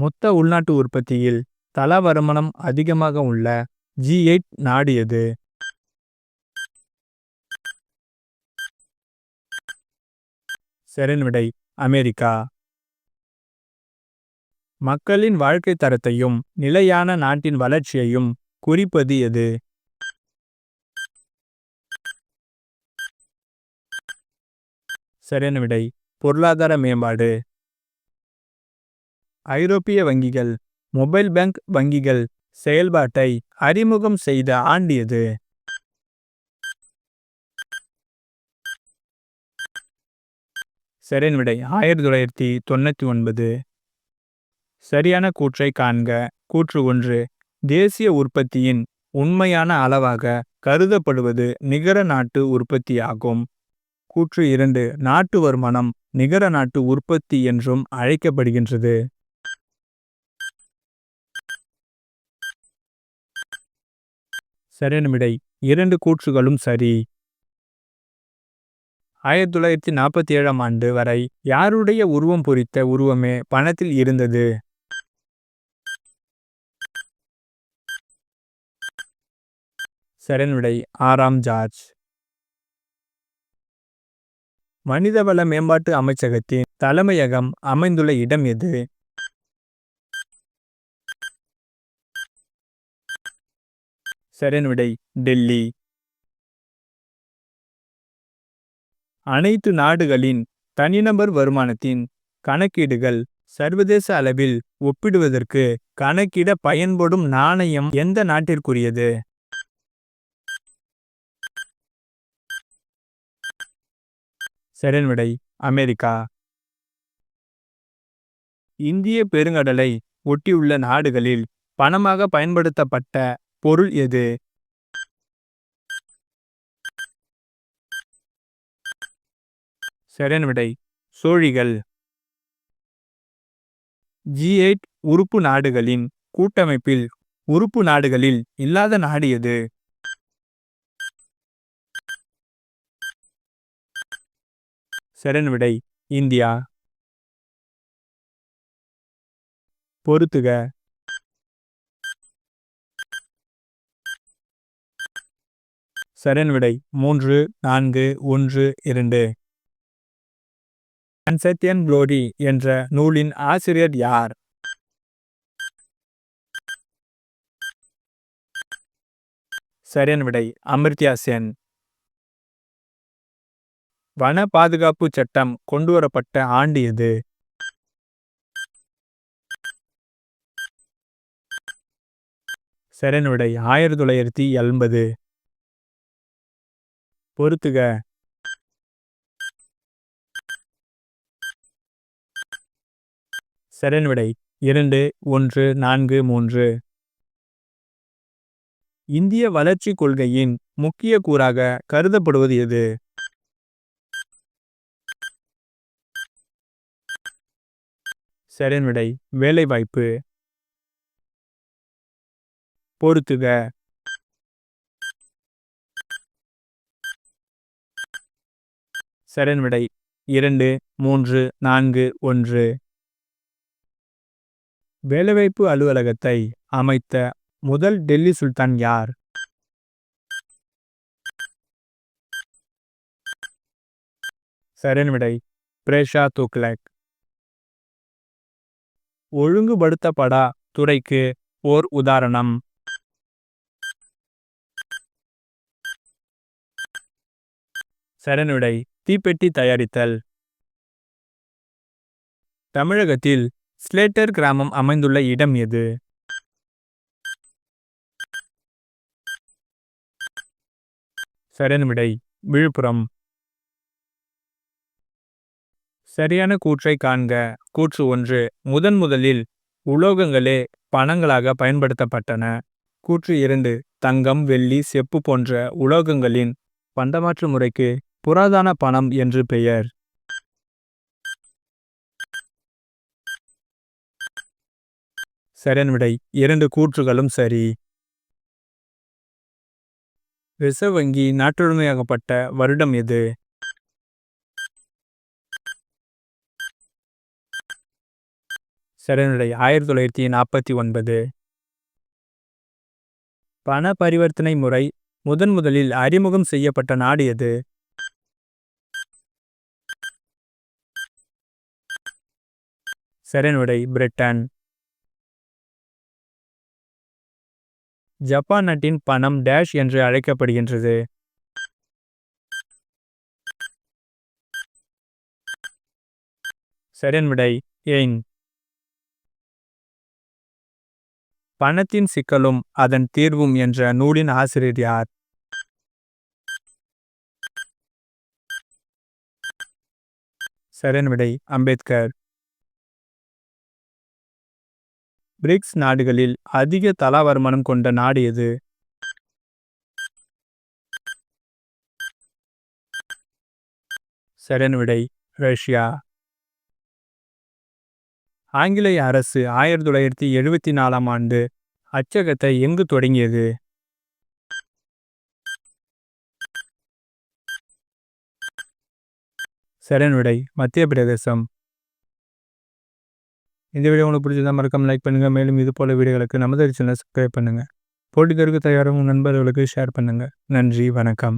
மொத்த உள்நாட்டு உற்பத்தியில் தல வருமானம் அதிகமாக உள்ள ஜி எயிட் நாடு எது செரன்விடை விடை அமெரிக்கா. மக்களின் வாழ்க்கை தரத்தையும் நிலையான நாட்டின் வளர்ச்சியையும் குறிப்பது எது சரியான விடை பொருளாதார மேம்பாடு. ஐரோப்பிய வங்கிகள் மொபைல் பேங்க் வங்கிகள் செயல்பாட்டை அறிமுகம் செய்த ஆண்டு எது சரியான விடை ஆயிரத்தி தொள்ளாயிரத்தி தொண்ணூற்றி ஒன்பது. சரியான கூற்றை காண்க. கூற்று ஒன்று. தேசிய உற்பத்தியின் உண்மையான அளவாக கருதப்படுவது நிகர நாட்டு உற்பத்தியாகும். கூற்று இரண்டு. நாட்டு வருமானம் நிகர நாட்டு உற்பத்தி என்றும் அழைக்கப்படுகின்றது. சரியானமிடை இரண்டு கூற்றுகளும் சரி. ஆயிரத்தி தொள்ளாயிரத்தி நாற்பத்தி ஏழாம் ஆண்டு வரை யாருடைய உருவம் பொறித்த உருவமே பணத்தில் இருந்தது? சரியான ஆறாம் ஜார்ஜ். மனிதவள மேம்பாட்டு அமைச்சகத்தின் தலைமையகம் அமைந்துள்ள இடம் எது? சரியான விடை டெல்லி. அனைத்து நாடுகளின் தனிநபர் வருமானத்தின் கணக்கீடுகள் சர்வதேச அளவில் ஒப்பிடுவதற்கு கணக்கிட பயன்படும் நாணயம் எந்த நாட்டிற்குரியது? சரியான விடை அமெரிக்கா. இந்திய பெருங்கடலை ஒட்டியுள்ள நாடுகளில் பணமாக பயன்படுத்தப்பட்ட பொருள் எது? சரியான விடை சோழிகள். ஜி எயிட் உறுப்பு நாடுகளின் கூட்டமைப்பில் உறுப்பு நாடுகளில் இல்லாத நாடு எது? சரியான விடை இந்தியா. பொறுத்துக. சரியான விடை மூன்று நான்கு ஒன்று இரண்டு. அன்சத்தியன் குளோரி என்ற நூலின் ஆசிரியர் யார்? சரியான விடை அமிர்த்யா சென். வன பாதுகாப்பு சட்டம் கொண்டுவரப்பட்ட ஆண்டு எது? சரியான விடை ஆயிரத்தி தொள்ளாயிரத்தி எண்பது. பொறுத்துக. சரியான விடை இரண்டு ஒன்று நான்கு மூன்று. இந்திய வளர்ச்சி கொள்கையின் முக்கிய கூறாக கருதப்படுவது எது? சரியான விடை வேலைவாய்ப்பு. பொறுத்துக. சரியான விடை இரண்டு மூன்று நான்கு ஒன்று. வேலைவாய்ப்பு அலுவலகத்தை அமைத்த முதல் டெல்லி சுல்தான் யார்? சரியான விடை பிரேஷா துக்ளக். ஒழுங்குபடுத்தப்படா துறைக்கு ஓர் உதாரணம். சரணுடை தீப்பெட்டி தயாரித்தல். தமிழகத்தில் ஸ்லேட்டர் கிராமம் அமைந்துள்ள இடம் எது? சரியான விடை விழுப்புரம். சரியான கூற்றை காண்க. கூற்று ஒன்று முதன் முதலில் உலோகங்களே பணங்களாக பயன்படுத்தப்பட்டன. கூற்று இரண்டு தங்கம் வெள்ளி செப்பு போன்ற உலோகங்களின் பண்டமாற்று முறைக்கு புராதன பணம் என்று பெயர். சரியான விடை இரண்டு கூற்றுகளும் சரி. ரிசர்வ் வங்கி நாட்டுடைமையாகப்பட்ட வருடம் எது? சரியான விடை ஆயிரத்தி தொள்ளாயிரத்தி நாற்பத்தி ஒன்பது. பண பரிவர்த்தனை முறை முதன் முதலில் அறிமுகம் செய்யப்பட்ட நாடு எது? சரியான விடை பிரிட்டன். ஜப்பான் நாட்டின் பணம் டேஷ் என்று அழைக்கப்படுகின்றது. சரியான விடை ஏன் பணத்தின் சிக்கலும் அதன் தீர்வும் என்ற நூலின் ஆசிரியர் யார்? சரியான விடை அம்பேத்கர். பிரிக்ஸ் நாடுகளில் அதிக தலா வருமானம் கொண்ட நாடு எது? சரியான விடை ரஷ்யா. ஆங்கிலேய அரசு ஆயிரத்தி தொள்ளாயிரத்தி எழுபத்தி நாலாம் ஆண்டு அச்சகத்தை எங்கு தொடங்கியது? சரியான விடை மத்திய பிரதேசம் இந்த வீடியோ உங்களுக்கு பிடிச்சதா மறக்காம லைக் பண்ணுங்கள் மேலும் இது போல வீடியோகளுக்கு நமது சேனலை சப்ஸ்கிரைப் பண்ணுங்கள் போட்டித்தருக்கு தயாரும் நண்பர்களுக்கு ஷேர் பண்ணுங்கள் நன்றி வணக்கம்.